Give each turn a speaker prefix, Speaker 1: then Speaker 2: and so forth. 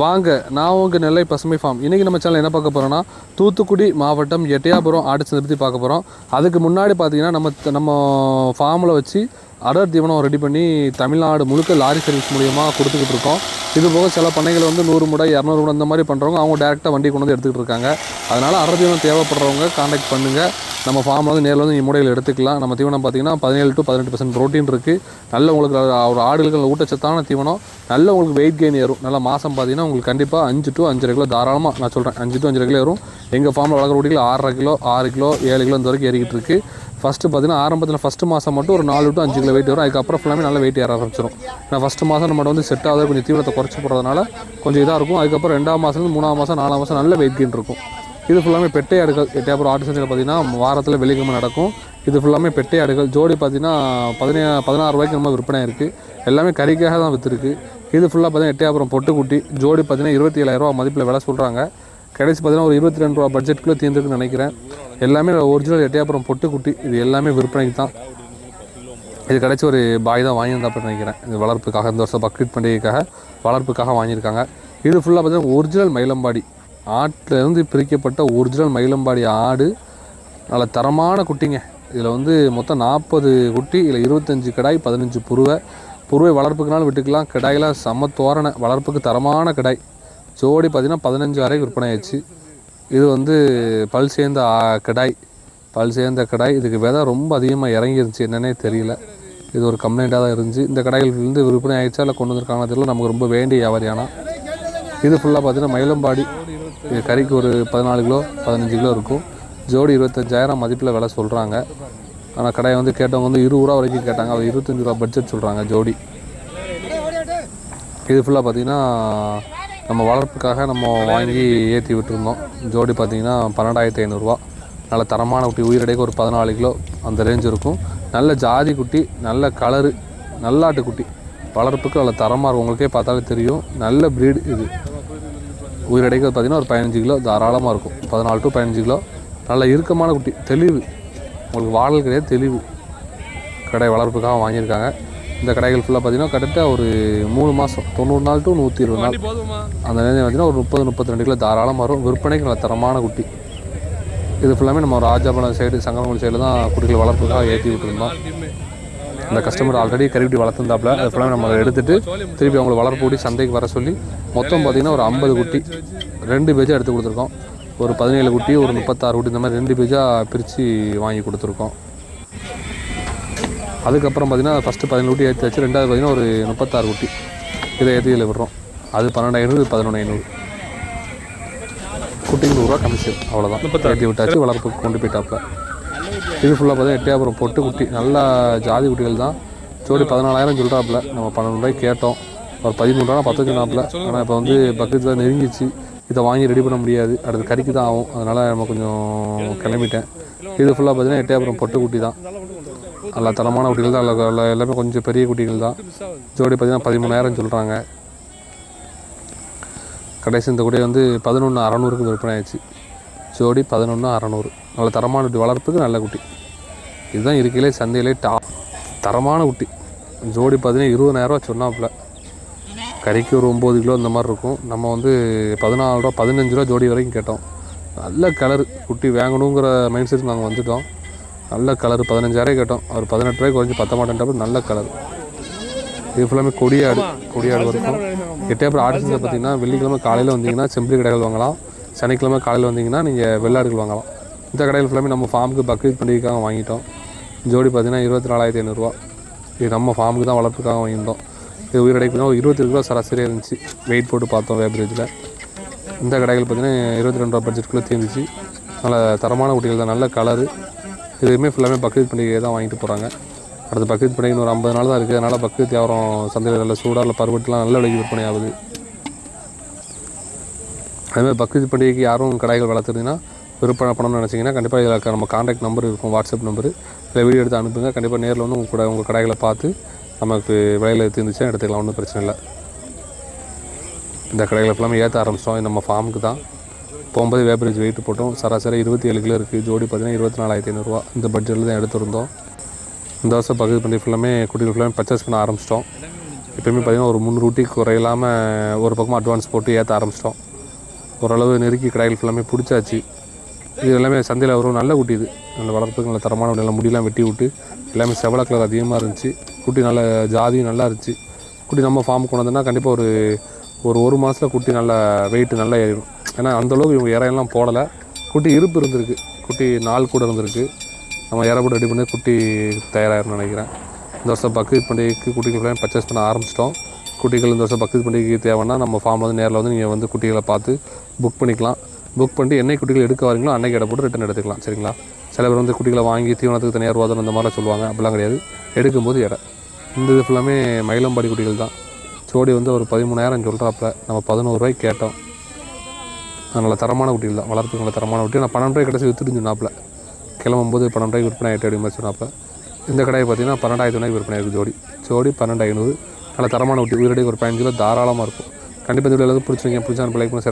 Speaker 1: வாங்க நான் உங்கள் நெல்லை பசுமை ஃபார்ம் இன்றைக்கி நம்ம சேனல் என்ன பார்க்க போகிறோம்னா தூத்துக்குடி மாவட்டம் எட்டையாபுரம் ஆடு சந்தை பற்றி பார்க்க போகிறோம் அதுக்கு முன்னாடி பார்த்தீங்கன்னா நம்ம நம்ம ஃபார்மில் வச்சு அடர் தீவனம் ரெடி பண்ணி தமிழ்நாடு முழுக்க லாரி சர்வீஸ் மூலியமாக கொடுத்துக்கிட்டு இருக்கோம். இது போக சில பண்ணைகள் வந்து நூறு முடை இரநூறு முடை இந்த மாதிரி பண்ணுறவங்க அவங்க டேரெக்டாக வண்டி கொண்டு வந்து எடுத்துக்கிட்டு இருக்காங்க. அதனால் அடர் தீவனம் தேவைப்படுறவங்க காண்டாக்ட் பண்ணுங்கள் நம்ம ஃபார்மில் வந்து நேரில் வந்து முடையில் எடுத்துக்கலாம். நம்ம தீவனம் பார்த்தீங்கன்னா பதினேழு டு பதினெட்டு பர்சன்ட் ப்ரோட்டீன் இருக்குது நல்ல உங்களுக்கு ஒரு ஆடுகளுக்கு ஊட்டச்சத்தான தீவனம். நல்ல உங்களுக்கு வெயிட் கெயின் ஏறும். நல்ல மாதம் பார்த்தீங்கன்னா உங்களுக்கு கண்டிப்பாக அஞ்சு டு அஞ்சரை கிலோ தாராளமாக நான் சொல்கிறேன் அஞ்சு டு அஞ்சரை கிலோ ஏறும். எங்கள் ஃபார்மில் வளர்க்குற ஊட்டிகள் ஆறரை கிலோ ஆறு கிலோ ஏழு கிலோ இந்த வரைக்கும் ஏறிக்கிட்டு இருக்குது ஃபஸ்ட்டு பார்த்தீங்கன்னா ஆரம்பத்தில் ஃபஸ்ட்டு மாதம் மட்டும் ஒரு நாலு டு அஞ்சு கிலோ வெயிட் வரும். அதுக்கப்புறம் ஃபுல்லாமே நல்லா வெயிட் ஏற ஆரம்பிச்சிடும் ஏன்னா ஃபஸ்ட்டு மாதம் நம்ம வந்து செட் ஆகுது. கொஞ்சம் தீவிரத்தை குறைச்சி போடுறதுனால கொஞ்சம் இதாக இருக்கும். அதுக்கப்புறம் ரெண்டாம் மாதம் மூணாம் மாதம் நாலாம் மாதம் நல்ல வெயிட் கெயின் இருக்கும். இது ஃபுல்லாமே பெட்டை ஆடுகள் ஆட்டு சந்தையில் பார்த்தீங்கன்னா வாரத்தில் வெள்ளிக்கிழமை நடக்கும். இது ஃபுல்லாமே பெட்டை ஆடுகள் ஜோடி பார்த்தீங்கன்னா பதினே பதினாறு ரூபாய்க்கு நம்ம விற்பனை இருக்குது எல்லாமே கறிக்காக தான் விற்றுருக்கு இது ஃபுல்லாக பார்த்தீங்கன்னா எட்டையாபுரம் பொட்டுக்குட்டி. ஜோடி பார்த்தீங்கன்னா இருபத்தி ஏழாயிரரூவா மதிப்பில் விலை சொல்கிறாங்க கடைசி பார்த்தீங்கன்னா ஒரு இருபத்தி ரெண்டு ரூபா பட்ஜெட்டுக்குள்ளே தீர்ந்துருக்குன்னு நினைக்கிறேன். எல்லாமே ஒரிஜினல் எட்டையாபுரம் பொட்டுக்குட்டி. இது எல்லாமே விற்பனைக்கு தான். இது கிடச்சி ஒரு பாய் தான் வாங்கியிருந்தாப்ப நினைக்கிறேன். இது வளர்ப்புக்காக இந்த வருஷம் பக்ரீட் பண்டிகைக்காக வளர்ப்புக்காக வாங்கியிருக்காங்க. இது ஃபுல்லாக பார்த்தீங்கன்னா ஒரிஜினல் மயிலம்பாடி. ஆட்டிலேருந்து பிரிக்கப்பட்ட ஒரிஜினல் மயிலம்பாடி ஆடு. நல்ல தரமான குட்டிங்க. இதில் வந்து மொத்தம் நாற்பது குட்டி இதில் இருபத்தஞ்சி கிடாய் பதினஞ்சு புருவை. புருவை வளர்ப்புக்குனாலும் விட்டுக்கலாம். கிடாயெல்லாம் செம்ம தோரணை. வளர்ப்புக்கு தரமான கிடாய். ஜோடி பார்த்திங்கன்னா பதினஞ்சு வரைக்கும் விற்பனை ஆயிடுச்சு. இது வந்து பல் சேர்ந்த கிடாய். பல் சேர்ந்த கடாய். இதுக்கு விதை ரொம்ப அதிகமாக இறங்கிருந்துச்சு. என்னன்னே தெரியல. இது ஒரு கம்ப்ளைண்ட்டாக தான் இருந்துச்சு. இந்த கடைகள் விற்பனை ஆயிடுச்சா இல்லை கொண்டு வந்திருக்காங்க தெரியல. நமக்கு ரொம்ப வேண்டிய வியாபாரியானா. இது ஃபுல்லாக பார்த்திங்கன்னா மயிலம்பாடி. இது கறிக்கு ஒரு பதினாலு கிலோ பதினஞ்சு கிலோ இருக்கும். ஜோடி இருபத்தஞ்சாயிரம் மதிப்பில் விலை சொல்கிறாங்க ஆனால் கடையை வந்து கேட்டவங்க வந்து இருபது ரூபா வரைக்கும் கேட்டாங்க. அது இருபத்தஞ்சி ரூபா பட்ஜெட் சொல்கிறாங்க ஜோடி. இது ஃபுல்லாக பார்த்தீங்கன்னா நம்ம வளர்ப்புக்காக நம்ம வாங்கி ஏற்றி விட்டுருந்தோம். ஜோடி பார்த்திங்கன்னா பன்னெண்டாயிரத்தி ஐநூறுரூவா நல்ல தரமான குட்டி உயிரடைக்கு ஒரு பதினாலு கிலோ அந்த ரேஞ்ச் இருக்கும். நல்ல ஜாதி குட்டி நல்ல கலரு நல்லாட்டு குட்டி. வளர்ப்புக்கு நல்ல தரமாக இருக்கும். உங்களுக்கே பார்த்தாலே தெரியும். நல்ல ப்ரீடு இது. உயிரடைக்கு பார்த்தீங்கன்னா ஒரு பதினஞ்சு கிலோ. தாராளமாக இருக்கும். பதினாலு டு பதினஞ்சு கிலோ. நல்ல இறுக்கமான குட்டி. தெளிவு. உங்களுக்கு வாழல் கிடையாது தெளிவு. கடை வளர்ப்புக்காக வாங்கியிருக்காங்க. இந்த கடைகள் ஃபுல்லாக பார்த்தீங்கன்னா கரெக்டாக ஒரு மூணு மாதம் தொண்ணூறு நாள் டு நூற்றி இருபது நாள். அந்த நேரம் பார்த்தீங்கன்னா ஒரு முப்பது முப்பத்தி ரெண்டு கிலோ தாராளமாக வரும். விற்பனைக்கு நல்ல தரமான குட்டி. இது ஃபுல்லாமே நம்ம ராஜாபுரம் சைடு சங்கரமூர் சைடில் தான் குட்டிகள் வளர்ப்புக்காக ஏற்றி விட்டுருந்தோம். இந்த கஸ்டமர் ஆல்ரெடி கறிக்குட்டி வளர்த்துருந்தாப்புல அது ஃபுல்லாக நம்ம எடுத்துட்டு திருப்பி அவங்களை வளர்ப்பு கூட்டி சந்தைக்கு வர சொல்லி மொத்தம் பார்த்தீங்கன்னா ஒரு ஐம்பது குட்டி ரெண்டு பேஜாக எடுத்து கொடுத்துருக்கோம். ஒரு பதினேழு குட்டி ஒரு முப்பத்தாறு குட்டி இந்த மாதிரி ரெண்டு பேஜாக பிரித்து வாங்கி கொடுத்துருக்கோம். அதுக்கப்புறம் பார்த்தீங்கன்னா ஃபஸ்ட்டு பதினேழு குட்டி ஏற்றி வச்சு ரெண்டாவது பார்த்தீங்கன்னா ஒரு முப்பத்தாறு குட்டி. இதை ஏற்றி இதில் விடுறோம். அது பன்னெண்டு ஐநூறு இது பதினொன்று ஐநூறு குட்டிக்கு நூறுரூவா கமிஷன் அவ்வளோதான் ஏற்றி விட்டாச்சு வளர்ப்புக்கு கொண்டு போயிட்டாப்புல. இது ஃபுல்லாக பார்த்தீங்கன்னா எட்டையாபுரம் பொட்டு குட்டி நல்லா ஜாதி குட்டிகள் தான். ஜோடி பதினாலாயிரம் சொல்கிறாப்புல நம்ம பன்னெண்டு ரூபாய்க்கு கேட்டோம். ஒரு பதிமூணு ரூபா பத்து சொன்னாப்புல. ஆனால் இப்போ வந்து பக்கத்தில் நெருங்கிச்சு. இதை வாங்கி ரெடி பண்ண முடியாது. அடுத்து கறிக்கு தான் ஆகும். அதனால் நம்ம கொஞ்சம் கிளம்பிட்டேன். இது ஃபுல்லாக பார்த்தீங்கன்னா எட்டையாபுரம் பொட்டு குட்டி தான். நல்லா தரமான குட்டிகள் தான். எல்லா எல்லாமே கொஞ்சம் பெரிய குட்டிகள் தான். ஜோடி பார்த்தீங்கன்னா பதிமூணாயிரம் சொல்கிறாங்க கடைசி இந்த குட்டி வந்து பதினொன்று அறநூறுக்கு விற்பனை ஆயிடுச்சு. ஜோடி பதினொன்று அறநூறு. நல்ல தரமான குட்டி. வளர்ப்புக்கு நல்ல குட்டி. இதுதான் இருக்கையிலே சந்தையிலே டா தரமான குட்டி. ஜோடி பார்த்தீங்கன்னா இருபதாயிரரூவா சொன்னாப்புல. கறிக்கு ஒரு ஒம்பது கிலோ இந்த மாதிரி இருக்கும். நம்ம வந்து பதினாலு ரூபா பதினஞ்சு ரூபா ஜோடி வரைக்கும் கேட்டோம். நல்ல கலர் குட்டி வாங்கணுங்கிற மைண்ட் செட் நாங்கள் வந்துட்டோம். நல்ல கலர் பதினஞ்சாயிரம் கேட்டோம். அவர் பதினெட்டு ரூபாய்க்கு குறைஞ்சி பத்த மாட்டேன்றப்ப நல்ல கலர் இது ஃபுல்லாமே கொடியாடு. கொடியாடு வரைக்கும். எட்டே அப்புறம் சந்தை பார்த்தீங்கன்னா வெள்ளிக்கிழமை காலையில் வந்தீங்கன்னா செம்பிலி கடைகள் வாங்கலாம். சனிக்கிழமை காலையில் வந்தீங்கன்னா நீங்கள் வெள்ளாடுகள் வாங்கலாம். இந்த கடையில் ஃபுல்லாமே நம்ம ஃபார்முக்கு பக்ரீத் பண்டிகைக்காக வாங்கிட்டோம். ஜோடி பார்த்தீங்கன்னா இருபத்தி நாலாயிரத்தி ஐநூறுரூவா. இது நம்ம ஃபார்முக்கு தான் வளர்ப்புக்காக வாங்கியிருந்தோம். இது உயிரடைக்கு ஒரு இருபத்தி ரூபா சராசரியாக இருந்துச்சு. வெயிட் போட்டு பார்த்தோம் வேப்ரேஜில் இந்த கடைகள் பார்த்தீங்கன்னா இருபத்தி ரெண்டு ரூபா பட்ஜெட்டுக்குள்ளே தீர்ந்துச்சு நல்ல தரமான குட்டிகள் தான் நல்ல கலரு இதுவுமே ஃபுல்லாமே பக்ரீத் பண்டிகை தான் வாங்கிட்டு போகிறாங்க அடுத்து பக்ரீத் பண்டிகை ஒரு ஐம்பது நாள் தான் இருக்குது அதனால் பக்ரீத் வியாபாரம் சந்தையில் நல்ல சூடாக இல்லை பருவட்டெலாம் நல்ல விலைக்கு விற்பனை ஆகுது. அதேமாதிரி பக்ரீத் பண்டிகைக்கு யாரும் கடைகள் வளர்த்துருந்தீங்கன்னா விற்பனை பண்ணணும்னு நினச்சிங்கன்னா கண்டிப்பாக இதில் நம்ம காண்டாக்ட் நம்பர் இருக்கும் வாட்ஸ்அப் நம்பரு இல்லை வீடியோ எடுத்து அனுப்புங்க. கண்டிப்பாக நேரில் வந்து உங்கள் கூட உங்கள் கடைகளை பார்த்து நமக்கு விலையில் தீர்ந்துச்சுன்னா எடுத்துக்கலாம். ஒன்றும் பிரச்சனை இல்லை. இந்த கடைகளை ஃபுல்லாமே ஏற்ற ஆரம்பிச்சிட்டோம். நம்ம ஃபார்முக்கு தான். போகும்போது வேப்பரேஜ் வெயிட் போட்டோம். சராசரி இருபத்தி ஏழு கிலோ இருக்குது ஜோடி பார்த்தீங்கன்னா இருபத்தி நாலாயிரத்தி ஐநூறுரூவா இந்த பட்ஜெட்டில் தான் எடுத்திருந்தோம். இந்த வருஷம் பகுதி பண்ணி ஃபுல்லாமே குட்டிகள் ஃபுல்லாமே பர்ச்சேஸ் பண்ண ஆரம்பிச்சிட்டோம். எப்பயுமே பார்த்தீங்கன்னா ஒரு முந்நூறு ஊட்டி குறையில்லாமல் ஒரு பக்கமாக அட்வான்ஸ் போட்டு ஏற்ற ஆரம்பிச்சிட்டோம். ஓரளவு நெருக்கி கடைகள் எல்லாமே பிடிச்சாச்சு. இது எல்லாமே சந்தையில் வரும் நல்ல குட்டி இது. நல்ல வளர்ப்புக்கு நல்ல தரமான குட்டி, முடியெல்லாம் வெட்டி விட்டு எல்லாமே செவல கலர் அதிகமாக இருந்துச்சு. குட்டி நல்ல ஜாதியும் நல்லா இருந்துச்சு. குட்டி நம்ம ஃபார்ம் கொண்டு வந்தோம்னா கண்டிப்பாக ஒரு ஒரு ஒரு மாதத்தில் குட்டி நல்ல வெயிட்டு நல்லா ஏறிடும். ஏன்னா அந்தளவுக்கு இவங்க இறையெல்லாம் போடலை. குட்டி இருப்பு இருந்திருக்கு. குட்டி நாள் கூட இருந்திருக்கு. நம்ம இறை போட்டு ரெடி பண்ணி குட்டி தயாராகிரும்னு நினைக்கிறேன். இந்த வருஷம் பக்ரீத் பண்டிகைக்கு குட்டிகள் பர்ச்சேஸ் பண்ண ஆரம்பிச்சிட்டோம். குட்டிகள் இந்த வருஷம் பக்ரீத் பண்டிகைக்கு தேவைன்னா நம்ம ஃபார்ம் வந்து நேரில் வந்து நீங்கள் வந்து குட்டிகளை பார்த்து புக் பண்ணிக்கலாம். புக் பண்ணிட்டு என்னை குட்டிகள் எடுக்க வரீங்களோ அன்னைக்கு இடம் போட்டு ரிட்டன் எடுத்துக்கலாம். சரிங்களா? சில பேர் வந்து குட்டிகளை வாங்கி தீவனத்துக்கு தனியாக ரூபா அந்த மாதிரிலாம் சொல்லுவாங்க. அப்படிலாம் கிடையாது. எடுக்கும்போது எடை இந்த இது ஃபுல்லாமே மயிலம்பாடி குட்டிகள் தான். ஜோடி வந்து ஒரு பதிமூணாயிரம் சொல்கிறாப்புல நம்ம பதினோருவாய்க்கு கேட்டோம். நல்ல தரமான குட்டிகள் தான். வளர்ப்புக்கு நல்ல தரமான குட்டி நான் பன்னெண்டு ரூபாய் கடைசி வித்துட்டு சொன்னாப்புல. கிளம்பும்போது பன்னெண்டு ரூபாய்க்கு விற்பனை ஆகிட்டு அப்படி மாதிரி சொன்னாப்புல. இந்த கடையை பார்த்தீங்கன்னா பன்னெண்டாயிரத்து ரூபாய்க்கு விற்பனை இருக்குது ஜோடி. ஜோடி பன்னெண்டு ஐநூறு. நல்ல தரமான குட்டி. உயிரடி ஒரு பதினஞ்சு கிலோ தாராளமாக இருக்கும். கண்டிப்பாக இந்த வீடியோ பிடிச்சிருக்கீங்க பிடிச்சா லைக் பண்ணி